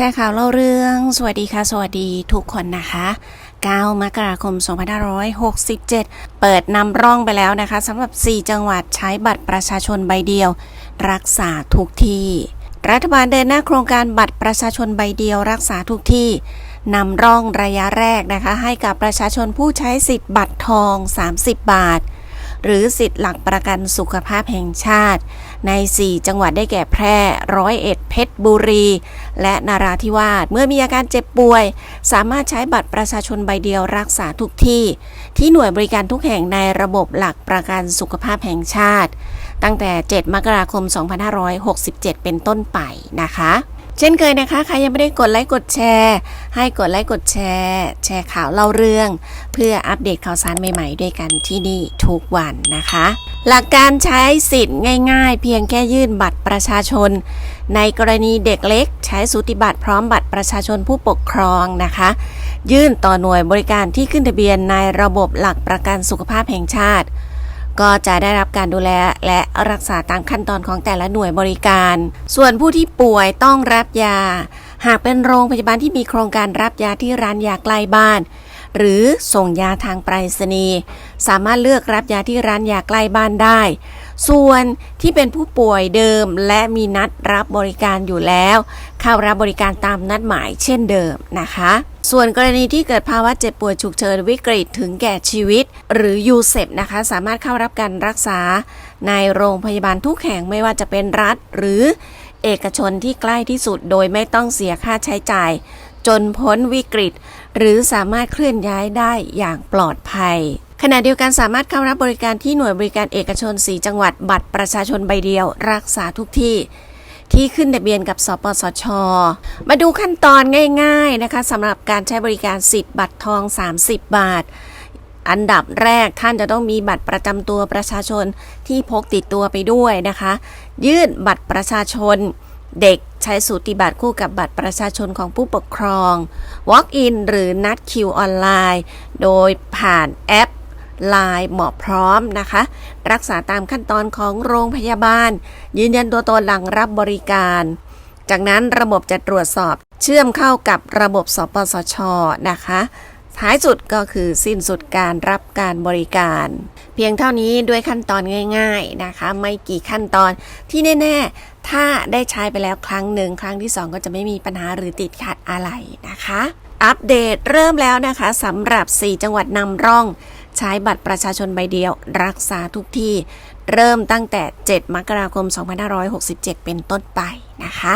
ชร์ข่าวเล่าเรื่อง สวัสดีค่ะ สวัสดีทุกคนนะคะ 9 มกราคม 2567 เปิดนำร่องไปแล้วนะคะสำหรับ 4 จังหวัดใช้บัตรประชาชนใบเดียว รักษาทุกที่ รัฐบาลเดินหน้าโครงการบัตรประชาชนใบเดียว รักษาทุกที่นำร่องระยะแรกนะคะ ให้กับประชาชนผู้ใช้สิทธิ์บัตรทอง 30 บาท หรือสิทธิ์หลักประกันสุขภาพแห่งชาติ ใน 4 จังหวัดได้แก่แพร่ร้อยเอ็ดเพชรบุรี และนาราธิวาสเมื่อมีอาการเจ็บป่วย สามารถใช้บัตรประชาชนใบเดียวรักษาทุกที่ ที่หน่วยบริการทุกแห่งในระบบหลักประกันสุขภาพแห่งชาติ ตั้งแต่ 7 มกราคม 2567 เป็นต้นไปนะคะ เช่นเคยนะคะ ใครยังไม่ได้กดไลค์กดแชร์ ให้กดไลค์กดแชร์ แชร์ข่าวเล่าเรื่อง เพื่ออัปเดตข่าวสารใหม่ๆ ด้วยกันที่นี่ทุกวันนะคะ หลักการใช้สิทธิ์ง่ายๆ เพียงแค่ยื่นบัตรประชาชน ในกรณีเด็กเล็ก ใช้สูติบัตรพร้อมบัตรประชาชนผู้ปกครองนะคะ ยื่นต่อหน่วยบริการที่ขึ้นทะเบียนในระบบหลักประกันสุขภาพแห่งชาติ ก็จะได้รับการดูแลและรักษาตามขั้นตอนของแต่ละหน่วยบริการ ส่วนผู้ที่ป่วยต้องรับยา หากเป็นโรงพยาบาลที่มีโครงการรับยาที่ร้านยาใกล้บ้าน หรือส่งยาทางไปรษณีย์สามารถเลือกรับยาที่ร้านยาใกล้บ้านได้ ส่วนที่เป็นผู้ป่วยเดิมและมีนัดรับบริการอยู่แล้ว เข้ารับบริการตามนัดหมายเช่นเดิมนะคะ ส่วนกรณีที่เกิดภาวะเจ็บป่วยฉุกเฉินวิกฤตถึงแก่ชีวิต หรือยูเซปนะคะ สามารถเข้ารับการรักษา ในโรงพยาบาลทุกแห่งไม่ว่าจะเป็นรัฐหรือเอกชนที่ใกล้ที่สุดโดยไม่ต้องเสียค่าใช้จ่าย จนพ้นวิกฤต หรือสามารถเคลื่อนย้ายได้อย่างปลอดภัย ขณะเดียวกันสามารถเข้ารับบริการที่หน่วยบริการเอกชน 4 จังหวัดบัตรประชาชนใบเดียว รักษาทุกที่ที่ขึ้นทะเบียนกับ สปสช มาดูขั้นตอนง่าย ๆนะคะสำหรับการใช้บริการสิทธิ์บัตรทอง 30 บาท อันดับแรกท่านจะต้องมีบัตรประจำตัวประชาชนที่พกติดตัวไปด้วยนะคะ ยื่นบัตรประชาชน เด็ก ใช้สูติบัตรคู่กับบัตรประชาชนของผู้ปกครอง Walk in หรือนัดคิวออนไลน์ โดยผ่านแอปไลน์หมอพร้อมนะคะ รักษาตามขั้นตอนของโรงพยาบาล ยืนยันตัวตนหลังรับบริการ จากนั้นระบบจะตรวจสอบเชื่อมเข้ากับระบบสปสชนะคะ ท้ายสุดก็คือสิ้นสุดการรับการบริการ เพียงเท่านี้ด้วยขั้นตอนง่าย ๆนะคะ ไม่กี่ขั้นตอนที่แน่ ๆ ถ้าได้ใช้ไปแล้วครั้งหนึ่งครั้งที่สองก็จะไม่มีปัญหาหรือติดขัดอะไรนะคะ อัปเดตเริ่มแล้วนะคะสำหรับ 4 จังหวัดนำร่อง ใช้บัตรประชาชนใบเดียวรักษาทุกที่ เริ่มตั้งแต่ 7 มกราคม 2567 เป็นต้นไปนะคะ